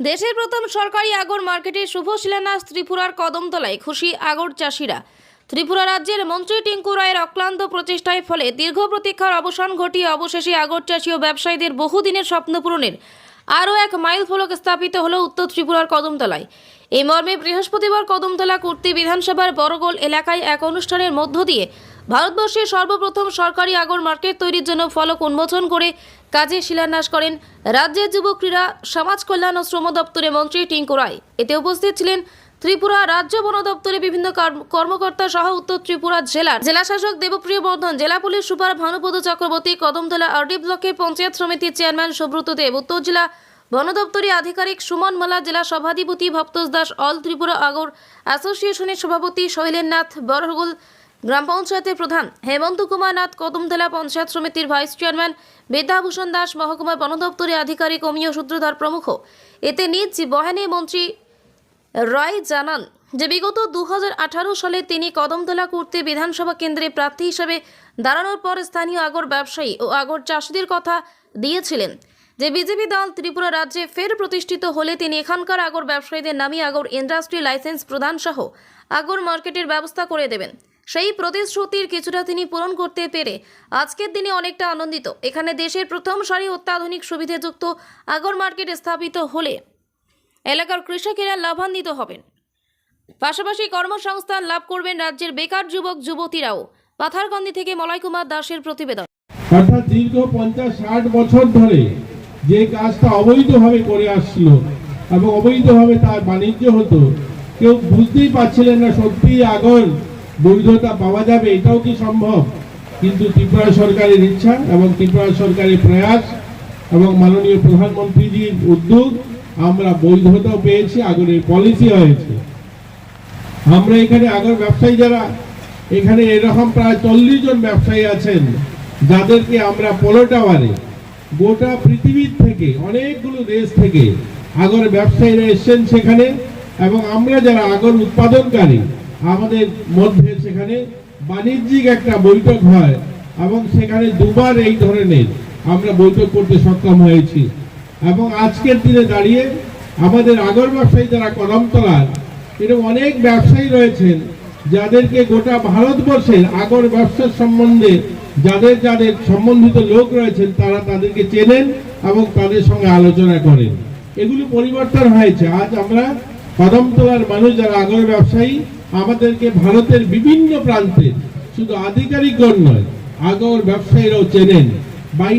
দেশের প্রথম সরকারি আগর মার্কেটের শুভ শিলান্যাস ত্রিপুরার কদমতলায় খুশি আগর চাষিরা। ত্রিপুরা রাজ্যের মন্ত্রী টিঙ্কু রায়ের অক্লান্ত প্রচেষ্টায় ফলে দীর্ঘ প্রতীক্ষার অবসান ঘটিয়ে অবশেষে আগর চাষি ও ব্যবসায়ীদের বহুদিনের স্বপ্ন পূরণের আরও এক মাইল ফলক স্থাপিত হলো উত্তর ত্রিপুরার কদমতলায়। এই মর্মে বৃহস্পতিবার কদমতলা কুর্তি বিধানসভার বড়গোল এলাকায় এক অনুষ্ঠানের মধ্য দিয়ে ভারতবর্ষের সর্বপ্রথম সরকারি আগর মার্কেট তৈরির জন্য ফলক উন্মোচন করে কাজে শিলান্যাস করেন রাজ্যের যুব ক্রীড়া, সমাজ কল্যাণ ও শ্রম দপ্তরের মন্ত্রী টিঙ্কু রায়। এতে উপস্থিত ছিলেন ত্রিপুরা রাজ্য বন দপ্তরের বিভিন্ন কর্মকর্তা সহ উত্তর ত্রিপুরা জেলার জেলাশাসক দেবপ্রিয় বর্ধন, জেলা police super Bhanupada Chakraborty, Kadamtala RD ব্লকের পঞ্চায়েত সমিতির চেয়ারম্যান সুব্রত দেব, উত্তর জেলা বন দপ্তরের আধিকারিক সুমন মালা, জেলা সভাধিপতি ভক্তোজ দাস, অল ত্রিপুরা আগর অ্যাসোসিয়েশনের সভাপতি শৈলেন্দ্রনাথ বরগুল গ্রাম পঞ্চায়েতের প্রধান হেমন্ত কুমার নাথ কদমতলা পঞ্চায়েত সমিতির ভাইস চেয়ারম্যান বিদ্যাভূষণ দাস, মহকুমা বন দপ্তরের আধিকারিক অমীয় সূত্রধর প্রমুখ। এতে নিজ বহানে মন্ত্রী রায় জানান যে, বিগত দু হাজার আঠারো সালে তিনি কদমতলা করতে বিধানসভা কেন্দ্রে প্রার্থী হিসেবে দাঁড়ানোর পর স্থানীয় আগর ব্যবসায়ী ও আগর চাষিদের কথা দিয়েছিলেন যে, বিজেপি দল ত্রিপুরা রাজ্যে ফের প্রতিষ্ঠিত হলে তিনি এখানকার আগর ব্যবসায়ীদের নামিয়ে আগর ইন্ডাস্ট্রি লাইসেন্স প্রদান সহ আগর মার্কেটের ব্যবস্থা করে দেবেন। সেই প্রতিশ্রুতির কিছুটা তিনি পূরণ করতে পেরে আজকের দিনে অনেকটা আনন্দিত। এখানে দেশের প্রথম সারি অত্যাধুনিক সুবিধাযুক্ত আগর মার্কেট স্থাপিত হলে এলাকার কৃষকেরা লাভান্বিত হবেন। পাশাপাশি কর্মসংস্থান লাভ করবেন রাজ্যের বেকার যুবক, যুবতীরাও। পাথারকান্দি থেকে মলয় কুমার দাসের প্রতিবেদন। অর্থাৎ দীর্ঘ পঞ্চাশ ষাট বছর ধরে যে কাজটা অবৈধভাবে করে আসছিল এবং অবৈধভাবে তার বাণিজ্য হতো, কেউ বুঝতেই পারছিলেন না সত্যি আগর বৈধতা পাওয়া যাবে, এটাও কি সম্ভব? কিন্তু ত্রিপুরা সরকারের ইচ্ছা এবং ত্রিপুরা সরকারের প্রয়াস এবং মাননীয় প্রধানমন্ত্রীজির উদ্যোগ, আমরা বৈধতাও পেয়েছি আগরের পলিসি হয়েছে। আমরা এখানে আগর ব্যবসায়ী যারা, এখানে এরকম প্রায় চল্লিশ জন ব্যবসায়ী আছেন, যাদেরকে আমরা পোলো টাওয়ারে, গোটা পৃথিবীর থেকে, অনেকগুলো দেশ থেকে আগর ব্যবসায়ীরা এসছেন সেখানে এবং আমরা যারা আগর উৎপাদনকারী আমাদের মধ্যে সেখানে বাণিজ্যিক একটা বৈঠক হয় এবং সেখানে দুবার এই ধরনের আমরা বৈঠক করতে সক্ষম হয়েছি। এবং আজকের দিনে দাঁড়িয়ে আমাদের আগর ব্যবসায়ী যারা কদমতলার এরকম অনেক ব্যবসায়ী রয়েছেন যাদেরকে গোটা ভারতবর্ষের আগর ব্যবসার সম্বন্ধে যাদের যাদের সম্বন্ধিত লোক রয়েছেন তারা তাদেরকে চেনেন এবং তাদের সঙ্গে আলোচনা করেন। এগুলো পরিবর্তন হয়েছে। আজ আমরা কদমতলার মানুষ যারা আগর ব্যবসায়ী আমাদেরকে ভারতের বিভিন্ন প্রান্তে শুধু আধিকারিকগণ নয় আগর ব্যবসায়ীরাও চেনেন। বাইনা